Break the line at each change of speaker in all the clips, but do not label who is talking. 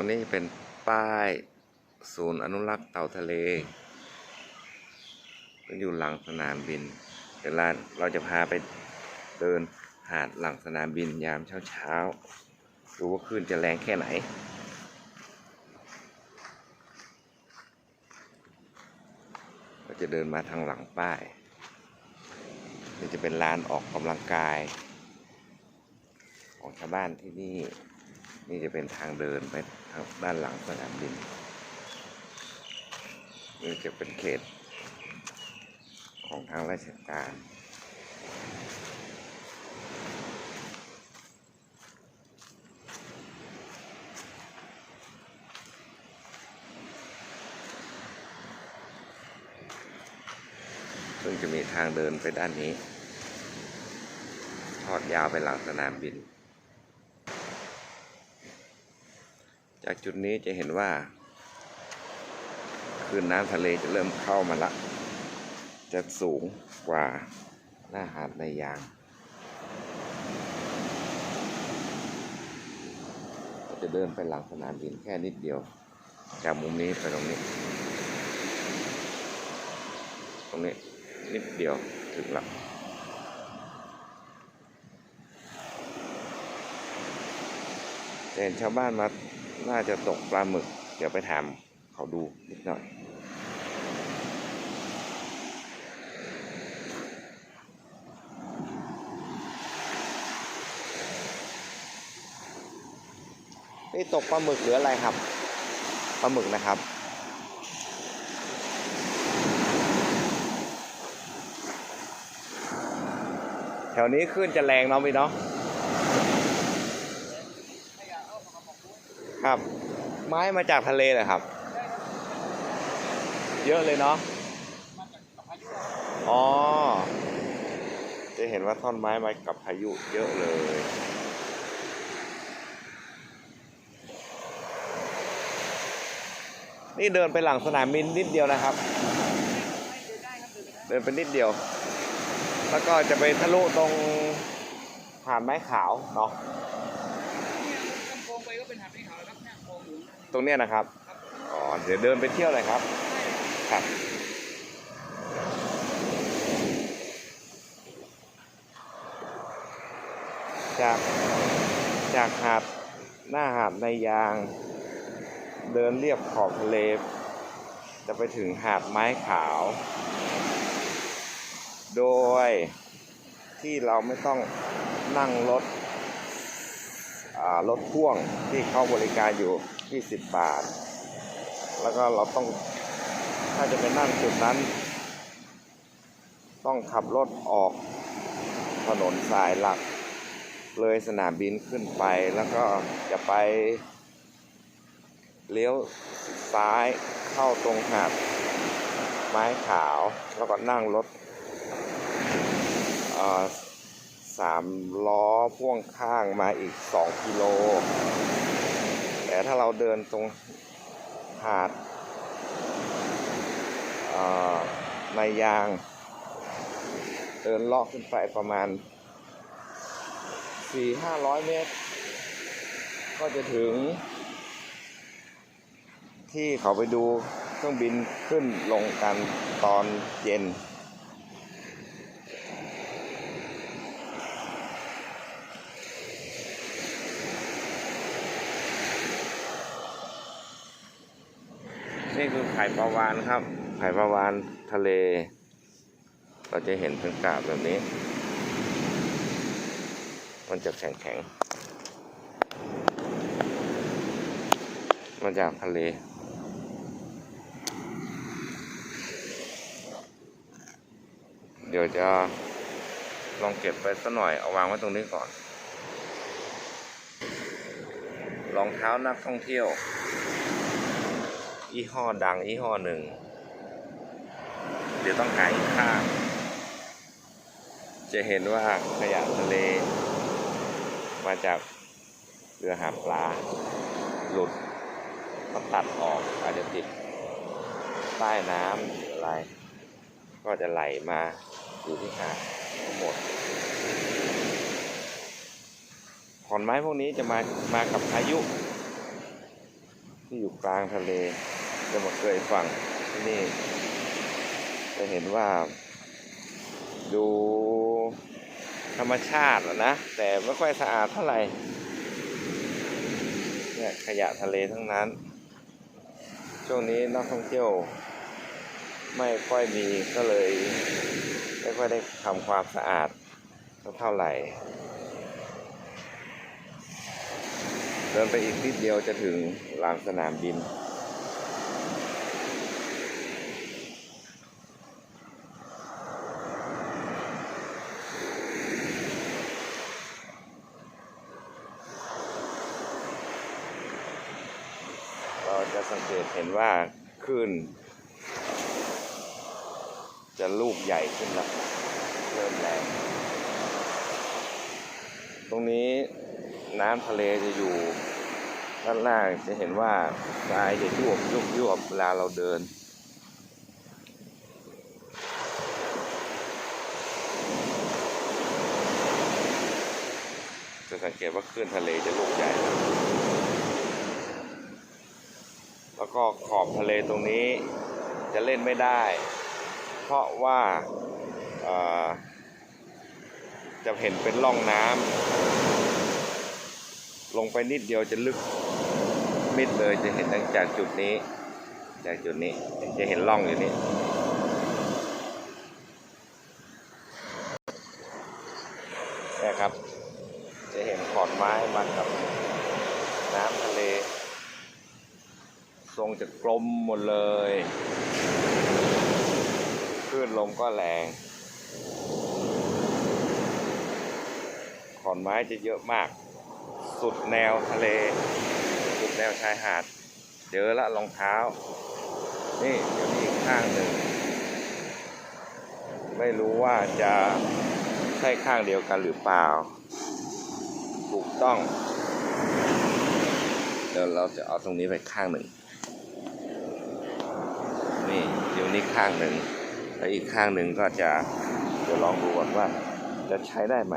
วันนี้เป็นป้ายศูนย์อนุรักษ์เต่าทะเลก็อยู่หลังสนามบินเดี๋ยวเราเราจะพาไปเดินหาดหลังสนามบินยามเช้าๆดูว่าคลื่นจะแรงแค่ไหนเราจะเดินมาทางหลังป้ายนี่จะเป็นลานออกกำลังกาย ของชาวบ้านที่นี่ นี่จะเป็นทางเดินไป ทางด้านหลังสนามบินนี่จะเป็นเขต ของทางราชการซึ่งจะมีทางเดินไปด้านนี้ ทอดยาวไปหลังสนามบิน จากจุดนี้จะเห็นว่าคลื่นน้ำทะเลจะเริ่มเข้ามาละ จะสูงกว่าหน้าหาดในยาง จะเดินไปหลังสนามบินแค่นิดเดียว จากมุมนี้ไปตรงนี้ ตรงนี้นิดเดียวถึงละเห็นชาวบ้านมา น่าจะตกปลาหมึก เดี๋ยวไปถามเขาดูนิดหน่อย นี่ตกปลาหมึกหรืออะไรครับ ปลาหมึกนะครับแถวนี้ขึ้นจะแรงเนาะพี่เนาะ ครับ ไม้มาจากทะเลเหรอครับ เยอะเลยเนาะอ๋อ จะเห็นว่าท่อนไม้มากับพายุเยอะเลยนี่เดินไปหลังสนามบินนิดเดียวนะครับ เดินไปนิดเดียว แล้วก็จะไปทะลุตรงหาดไม้ขาวเนาะ ตรงเนี้ยนะครับ อ๋อ เดี๋ยวเดินไปเที่ยวหน่อยครับ ครับ จาก จากหาดหน้าหาดในยาง เดินเรียบขอบทะเล จะไปถึงหาดไม้ขาว โดยที่เราไม่ต้องนั่งรถรถพ่วงที่เขาบริการอยู่ 20 บาท แล้วก็เราต้องถ้าจะไปนั่งจุดนั้น ต้องขับรถออกถนนสายหลัก เลยสนามบินขึ้นไปแล้วก็จะไป เลี้ยวซ้ายเข้าตรงหาดไม้ขาว แล้วก็นั่งรถสามล้อพ่วงข้างมาอีกสองกิโล แต่ถ้าเราเดินตรงหาดในยาง เดินเลาะขึ้นไปประมาณสี่ห้าร้อยเมตร ก็จะถึง ที่เขาไปดูเครื่องบินขึ้นลงกันตอนเย็น นี่คือไข่ปลาวานครับ ไข่ปลาวานทะเล เราจะเห็นเป็นกาบแบบนี้ มันจะแข็งแข็งๆมาจากทะเลเดี๋ยวจะลองเก็บไปสักหน่อย เอาวางไว้ตรงนี้ก่อน รองเท้านักท่องเที่ยว ยี่ห้อดังยี่ห้อหนึ่ง เดี๋ยวต้องหาอีกข้าง จะเห็นว่าขยะทะเล มาจากเรือหาปลา หลุดก็ตัดออกอาจจะติดใต้น้ำหรืออะไร ก็จะไหลมาอยู่ที่หาดทั้งหมดขอนไม้พวกนี้จะมามากับพายุ ที่อยู่กลางทะเล จะมาเคยฟังที่นี่ จะเห็นว่า ดูธรรมชาติอะนะ แต่ไม่ค่อยสะอาดเท่าไหร่เนี่ยขยะทะเลทั้งนั้น ช่วงนี้นักท่องเที่ยว ไม่ค่อยมีก็เลยไม่ค่อยได้ทำความสะอาดเท่าไหร่ เดินไปอีกนิดเดียวจะถึงลานสนามบิน เราจะ สังเกตเห็นว่าคลื่นจะลูกใหญ่ขึ้นแล้วเริ่มแรงตรงนี้น้ำทะเลจะอยู่ด้านล่างจะเห็นว่าทรายจะยวบยุบยวบเวลาเราเดิน จะสังเกตว่าคลื่นทะเลจะลูกใหญ่ แล้วก็ขอบทะเลตรงนี้จะเล่นไม่ได้ เพราะว่าจะเห็นเป็นร่องน้ำลงไปนิดเดียวจะลึกมิดเลยจะเห็นตั้งจากจุดนี้ จากจุดนี้จะเห็นร่องอยู่นี่นี่ครับ จะเห็นขอนไม้มันกับน้ำทะเล ทรง จะกลมหมดเลยคลื่นลมก็แรง ขอนไม้จะเยอะมาก สุดแนวทะเล สุดแนวชายหาด เจอละรองเท้า นี่เดี๋ยวมีอีกข้างหนึ่ง ไม่รู้ว่าจะใช่ข้างเดียวกันหรือเปล่า ถูกต้อง เดี๋ยวเราจะเอาตรงนี้ไปข้างหนึ่ง นี่เดี๋ยวนี้ข้างหนึ่งแล้วอีกข้างหนึ่งก็จะเดี๋ยวลองดูก่อนว่าจะใช้ได้ไหม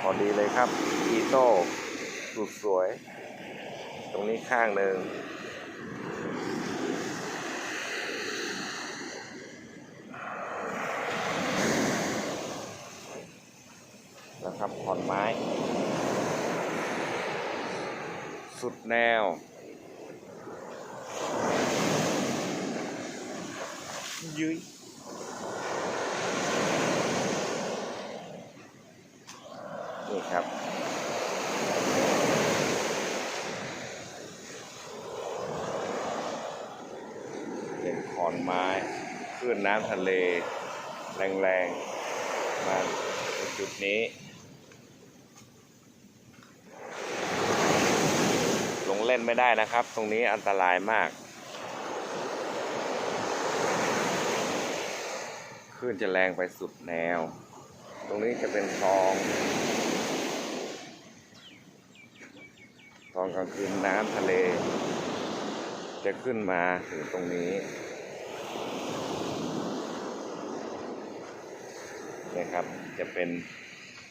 พอดีเลยครับอีโต้สุดสวย ตรงนี้ข้างหนึ่งนะครับขอนไม้ สุดแนว ยืยนี่ครับ เป็นขอนไม้คลื่นน้ำทะเล แรงๆ มาจุดนี้ ลงเล่นไม่ได้นะครับ ตรงนี้อันตรายมาก คลื่นจะแรงไปสุดแนว ตรงนี้จะเป็นคลองตอนกลางคืนน้ำทะเล จะขึ้นมาถึงตรงนี้นะครับ จะเป็น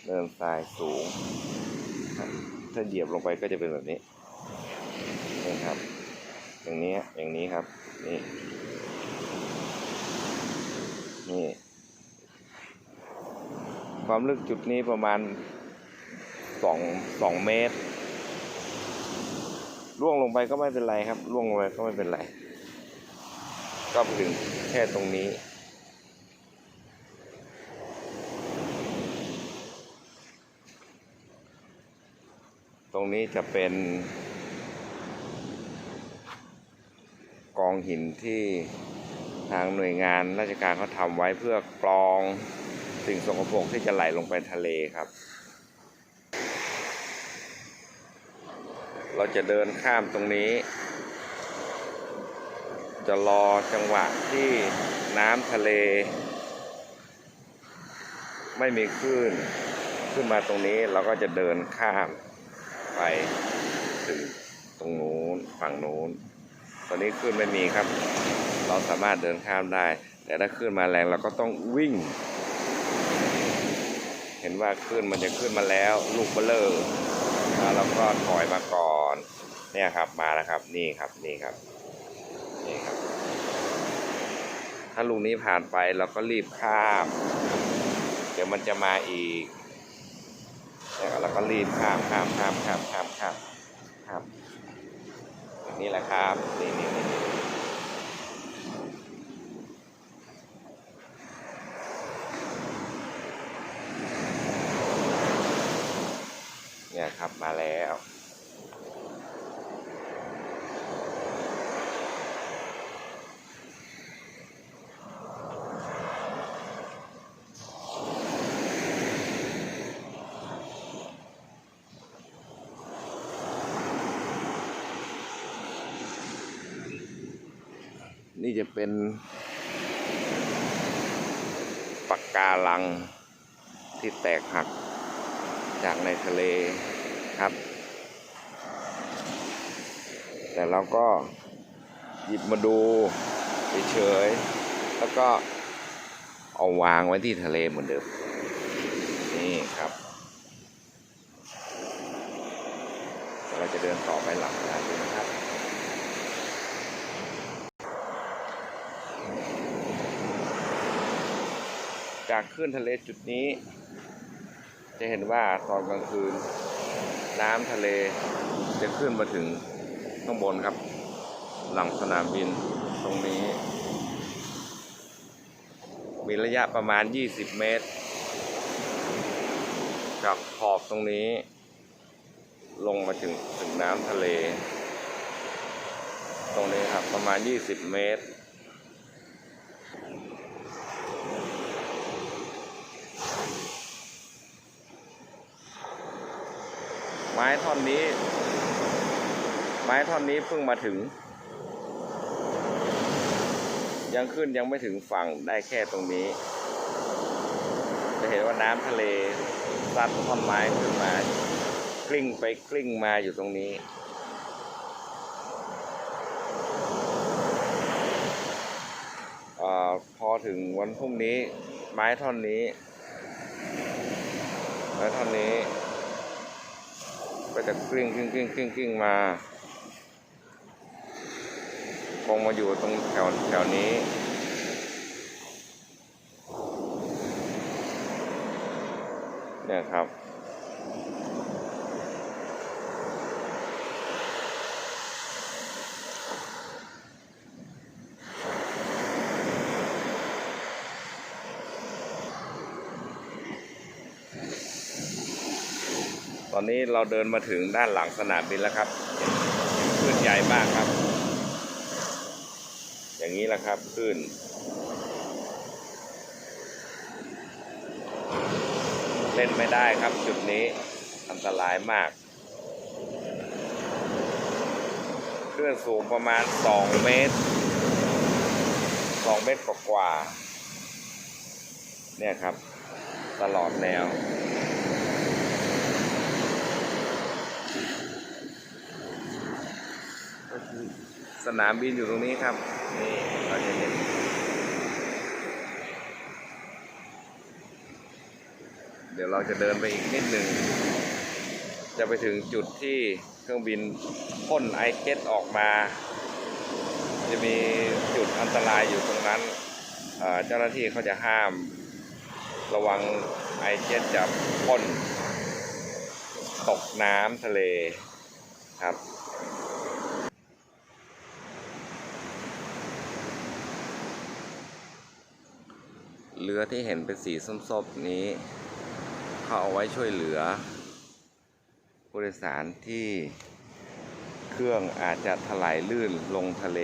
เนินทรายสูง ถ้าเหยียบลงไปก็จะเป็นแบบนี้นี่ครับ อย่างนี้อย่างนี้ครับ นี่ นี่ ความลึกจุดนี้ประมาณสองสองเมตรล่วงลงไปก็ไม่เป็นไรครับล่วงลงไปก็ไม่เป็นไร ก็ถึงแค่ตรงนี้ ตรงนี้จะเป็น กองหินที่ ทางหน่วยงานราชการเขาทำไว้เพื่อกรองสิ่งสกปรกที่จะไหลลงไปทะเลครับ เราจะเดินข้ามตรงนี้ จะรอจังหวะที่น้ำทะเล ไม่มีคลื่นขึ้นมาตรงนี้เราก็จะเดินข้ามไปถึงตรงนู้นฝั่งนู้น ตอนนี้คลื่นไม่มีครับ เราสามารถเดินข้ามได้ แต่ถ้าคลื่นมาแรงเราก็ต้องวิ่ง เห็นว่าคลื่นมันจะขึ้นมาแล้ว ลูกเบลเลอร์แล้วเราก็ถอยมาก่อน เนี่ยครับมาแล้วครับนี่ครับนี่ครับนี่ครับ ถ้าลุงนี้ผ่านไปเราก็รีบข้าม เดี๋ยวมันจะมาอีกเนี่ยเราก็รีบข้ามข้ามข้ามข้ามข้ามข้ามข้าม นี่แหละครับนี่นี่นี่นี่เนี่ยครับมาแล้ว นี่จะเป็นปากการังที่แตกหักจากในทะเลครับ แต่เราก็หยิบมาดูเฉยๆแล้วก็เอาวางไว้ที่ทะเลเหมือนเดิม นี่ครับ เราจะเดินต่อไปหลังนะครับ จากคลื่นทะเลจุดนี้ จะเห็นว่าตอนกลางคืน น้ำทะเลจะขึ้นมาถึงข้างบนครับ หลังสนามบินตรงนี้ มีระยะประมาณ 20 เมตร จากขอบตรงนี้ ลงมาถึงถึงน้ำทะเล ตรงนี้ครับประมาณ 20 เมตร ไม้ท่อนนี้ ไม้ท่อนนี้เพิ่งมาถึง ยังขึ้นยังไม่ถึงฝั่งได้แค่ตรงนี้ จะเห็นว่าน้ำทะเลซัดท่อนไม้ขึ้นมากลิ้งไปกลิ้งมาอยู่ตรงนี้พอถึงวันพรุ่งนี้ไม้ท่อนนี้ไม้ท่อนนี้ ก็จะกลิ้งกลิ้งกลิ้งกลิ้งกลิ้งมาคงมาอยู่ตรงแถวแถวนี้เนี่ยครับ อนนี้เราเดินมาถึงด้านหลังสนามบินแล้วครับคลื่นใหญ่มากครับ อย่างนี้แหละครับคลื่นเล่นไม่ได้ครับจุดนี้อันตรายมากคลื่นสูงประมาณ 2 เมตร 2 เมตรกว่าเนี่ยครับ ตลอดแนว ก็คือ สนามบินอยู่ตรงนี้ครับ นี่เราจะเห็นเดี๋ยวเราจะเดินไปอีกนิดหนึ่ง จะไปถึงจุดที่เครื่องบินพ่นไอเจ็ตออกมา จะมีจุดอันตรายอยู่ตรงนั้น เจ้าหน้าที่เขาจะห้าม ระวังไอเจ็ตจะพ่นตกน้ำทะเลครับ เรือที่เห็นเป็นสีส้มๆนี้ เขาเอาไว้ช่วยเหลือ ผู้โดยสารที่เครื่องอาจจะถลายลื่นลงทะเล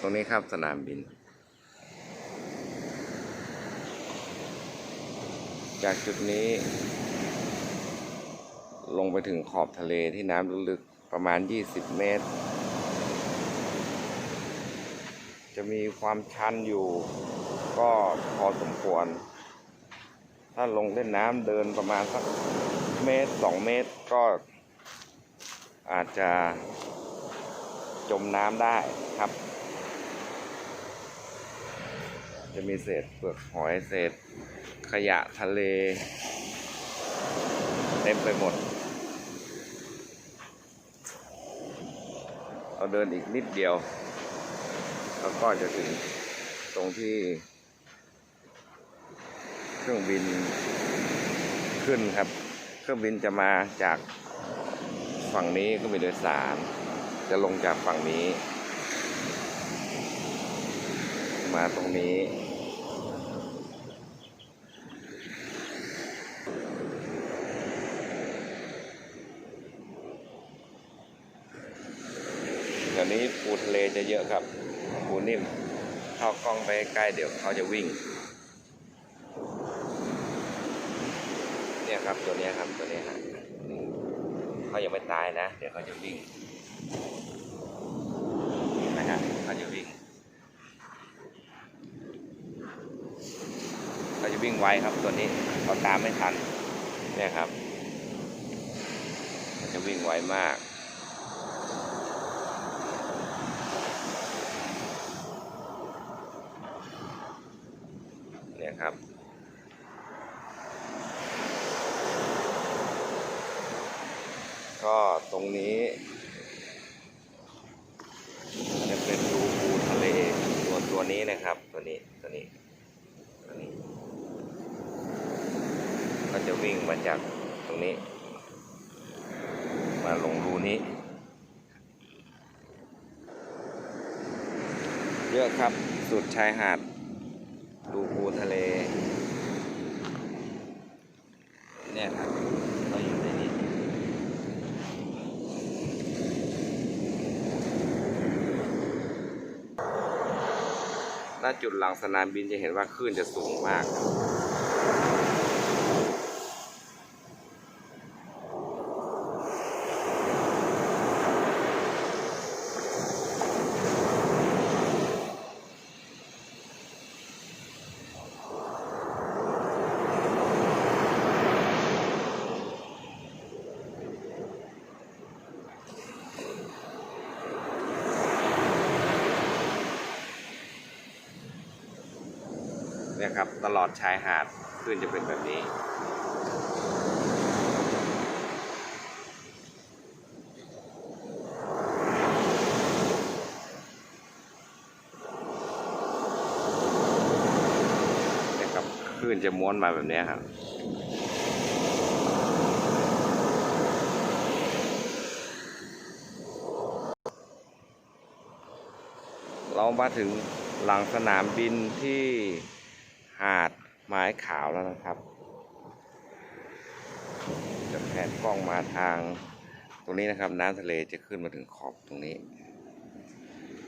ตรงนี้ครับสนามบิน จากจุดนี้ลงไปถึงขอบทะเลที่น้ำลึก ประมาณ 20 เมตร จะมีความชันอยู่ก็พอสมควร ถ้าลงเล่นน้ำเดินประมาณสักเมตร 2 เมตรก็อาจจะจมน้ำได้ครับ จะมีเศษเปลือกหอยเศษขยะทะเล เต็มไปหมด เราเดินอีกนิดเดียวเราก็จะถึงตรงที่ เครื่องบินขึ้นครับ เครื่องบินจะมาจากฝั่งนี้ก็มีโดยสาร จะลงจากฝั่งนี้ มาตรงนี้ เดี๋ยวนี้ ปูทะเลจะเยอะครับปูนิ่มเข้ากล้องไปใกล้เดี๋ยวเขาจะวิ่ง เนี่ยครับตัวนี้ครับตัวนี้ฮะเขายังไม่ตายนะ เดี๋ยวเขาจะวิ่งนไหมฮะเขาจะวิ่งเขาจะวิ่งไวครับตัวนี้เขาตามไม่ทันเนี่ยครับเขาจะวิ่งไวมาก เนี่ยครับ ก็ตรงนี้จะเป็นรูปูทะเลตัวตัวนี้นะครับ ตัวนี้ตัวนี้ตัวนี้ ก็จะวิ่งมาจากตรงนี้ มาลงรูนี้ เยอะครับสุด ชายหาด ดูปูทะเล เนี่ยครับเราอยู่ในนี้ ณ จุดหลังสนามบินจะเห็นว่าคลื่นจะสูงมากครับเนี่ยครับ ตลอดชายหาดคลื่นจะเป็นแบบนี้เนี่ยครับคลื่นจะม้วนมาแบบนี้ครับเรามาถึงหลังสนามบินที่ หาดไม้ขาวแล้วนะครับจะแผนกล้องมาทางตรงนี้นะครับ น้ำทะเลจะขึ้นมาถึงขอบตรงนี้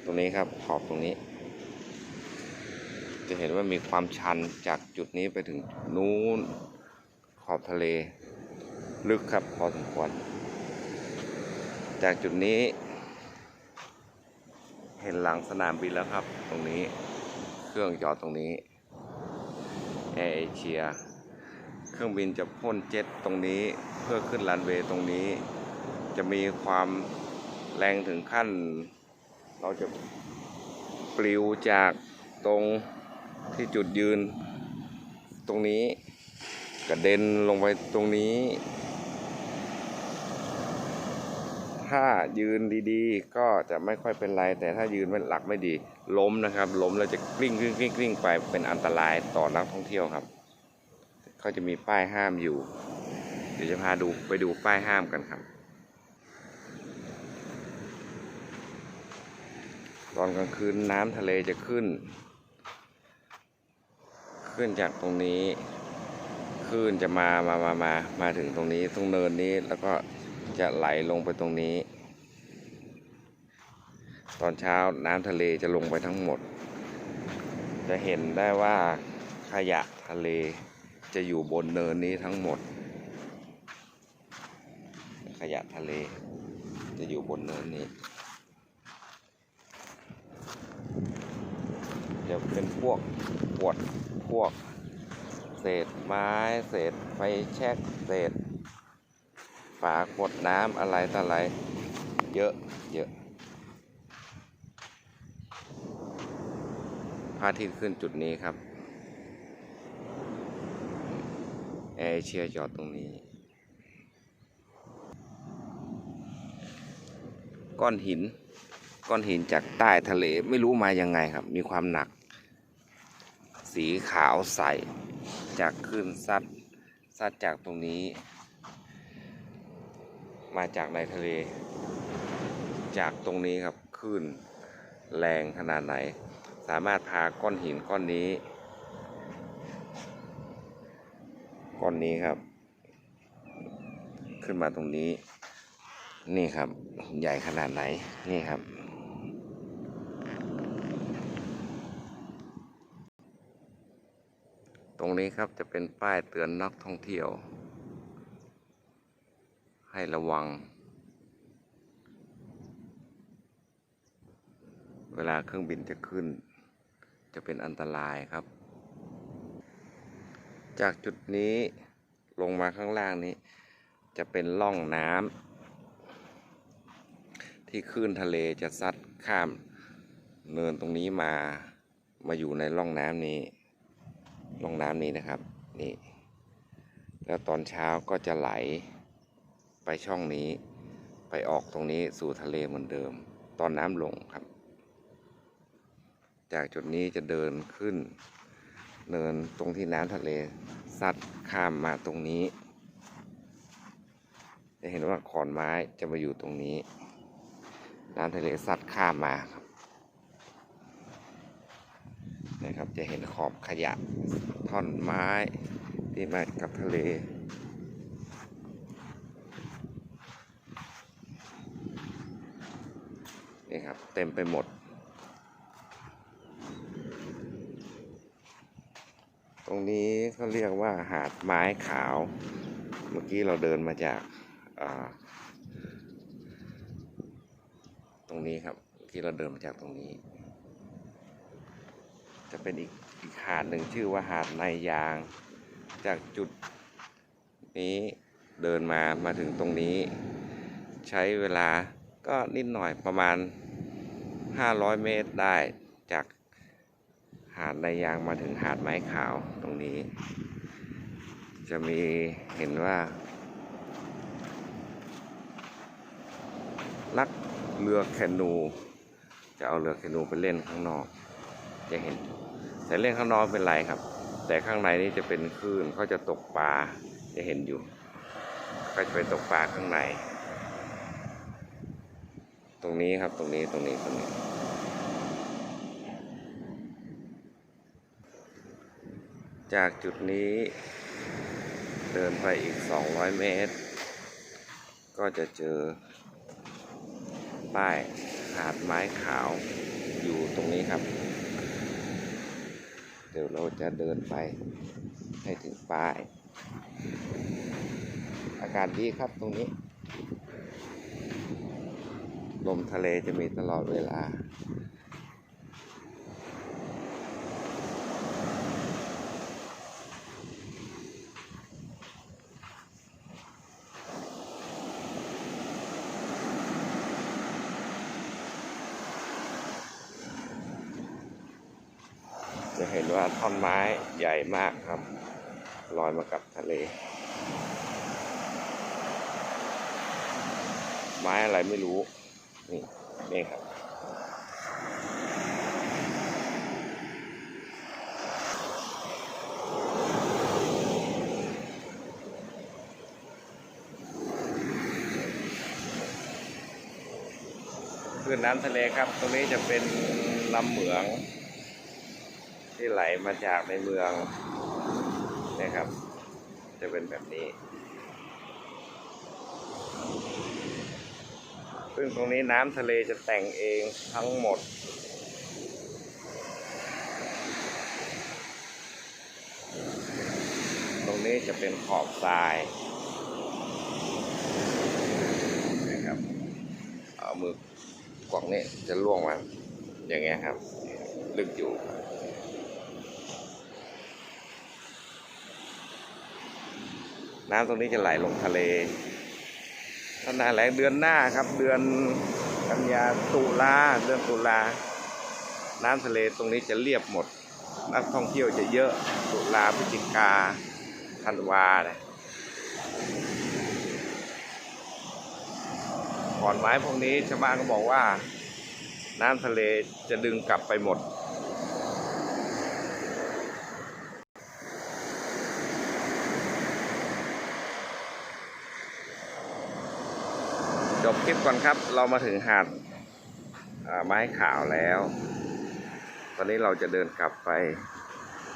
ตรงนี้ครับขอบตรงนี้ จะเห็นว่ามีความชันจากจุดนี้ไปถึงนู้นขอบทะเล ลึกครับพอสมควร จากจุดนี้ เห็นหลังสนามบินแล้วครับ ตรงนี้เครื่องจอดตรงนี้ แอร์เอเชีย เครื่องบินจะพ่นเจ็ตตรงนี้เพื่อขึ้นรันเวย์ตรงนี้ จะมีความแรงถึงขั้น เราจะปลิวจากตรงที่จุดยืน ตรงนี้กระเด็นลงไปตรงนี้ ถ้ายืนดีๆ ก็จะไม่ค่อยเป็นไร แต่ถ้ายืนไม่หลักไม่ดี ล้มนะครับล้มแล้วจะกลิ้งกลิ้งกลิ้งกลิ้งไปเป็นอันตรายต่อนักท่องเที่ยวครับเขาจะมีป้ายห้ามอยู่ เดี๋ยวจะพาดูไปดูป้ายห้ามกันครับ ตอนกลางคืนน้ำทะเลจะขึ้น ขึ้นจากตรงนี้คลื่นจะมามามามามาถึงตรงนี้ตรงเนินนี้แล้วก็จะไหลลงไปตรงนี้ ตอนเช้าน้ำทะเลจะลงไปทั้งหมด จะเห็นได้ว่าขยะทะเลจะอยู่บนเนินนี้ทั้งหมด ขยะทะเลจะอยู่บนเนินนี้จะเป็นพวกขวดพวก เศษไม้เศษไฟแช็กเศษฝาขวดน้ำอะไรต่ออะไร เยอะเยอะ พระอาทิตย์ขึ้นจุดนี้ครับแอร์เอเชียจอดตรงนี้ ก้อนหิน ก้อนหินจากใต้ทะเลไม่รู้มายังไงครับ มีความหนัก สีขาวใส จากคลื่นซัด ซัดจากตรงนี้ มาจากในทะเล จากตรงนี้ครับคลื่นแรงขนาดไหน สามารถพาก้อนหินก้อนนี้ ก้อนนี้ครับ ขึ้นมาตรงนี้ นี่ครับ ใหญ่ขนาดไหน นี่ครับ ตรงนี้ครับจะเป็นป้ายเตือนนักท่องเที่ยว ให้ระวังเวลาเครื่องบินจะขึ้น จะเป็นอันตรายครับ จากจุดนี้ลงมาข้างล่างนี้ จะเป็นร่องน้ำที่คลื่นทะเลจะซัดข้ามเนินตรงนี้มามาอยู่ในร่องน้ำนี้ร่องน้ำนี้นะครับนี่แล้วตอนเช้าก็จะไหลไปช่องนี้ ไปออกตรงนี้สู่ทะเลเหมือนเดิม ตอนน้ำลงครับ จากจุดนี้จะเดินขึ้น เนินตรงที่น้ำทะเลซัดข้ามมาตรงนี้ จะเห็นว่าขอนไม้จะมาอยู่ตรงนี้ น้ำทะเลซัดข้ามมาครับนะครับจะเห็นขอบขยะท่อนไม้ที่มากับทะเลนี่ครับเต็มไปหมด ตรงนี้เขาเรียกว่าหาดไม้ขาว เมื่อกี้เราเดินมาจากาตรงนี้ครับเมื่อกี้เราเดินมาจากตรงนี้ จะเป็นอีกอีกหาดหนึ่งชื่อว่าหาดในยาง จากจุดนี้เดินมามาถึงตรงนี้ ใช้เวลาก็นิดหน่อยประมาณ 500 เมตรได้จาก หาดในยางมาถึงหาดไม้ขาวตรงนี้ จะมีเห็นว่านักเรือแคนู จะเอาเรือแคนูไปเล่นข้างนอก จะเห็น แต่เล่นข้างนอกเป็นไรครับ แต่ข้างในนี่จะเป็นคลื่นเขาจะตกปลาจะเห็นอยู่ ก็จะไปตกปลาข้างใน ตรงนี้ครับตรงนี้ตรงนี้ตรงนี้ จากจุดนี้เดินไปอีก 200 เมตร ก็จะเจอ ป้ายหาดไม้ขาวอยู่ตรงนี้ครับ เดี๋ยวเราจะเดินไปให้ถึงป้าย อากาศดีครับตรงนี้ ลมทะเลจะมีตลอดเวลา จะเห็นว่าท่อนไม้ใหญ่มากครับ ลอยมากับทะเล ไม้อะไรไม่รู้ นี่นี่ครับคือน้ำทะเลครับ ตรงนี้จะเป็นลำเหมือง ที่ไหลมาจากในเมือง นะครับ จะเป็นแบบนี้ ซึ่งตรงนี้น้ำทะเลจะแต่งเองทั้งหมดตรงนี้จะเป็นขอบทรายนะครับเอามือกวักนี่จะล่วงมาอย่างเงี้ยครับ ลึกอยู่ น้ำตรงนี้จะไหลลงทะเลถ้าหน้าแล้งเดือนหน้าครับ เดือนกันยาตุลาเดือนตุลา น้ำทะเลตรงนี้จะเรียบหมด นักท่องเที่ยวจะเยอะตุลาพฤศจิกาธันวาเนี่ยขอนไม้พวกนี้ชาวบ้านก็บอกว่า น้ำทะเลจะดึงกลับไปหมด ลิปก่อนครับ เรามาถึงหาดไม้ขาวแล้ว ตอนนี้เราจะเดินกลับไป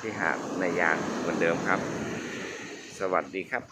ที่หาดในยางเหมือนเดิมครับ สวัสดีครับ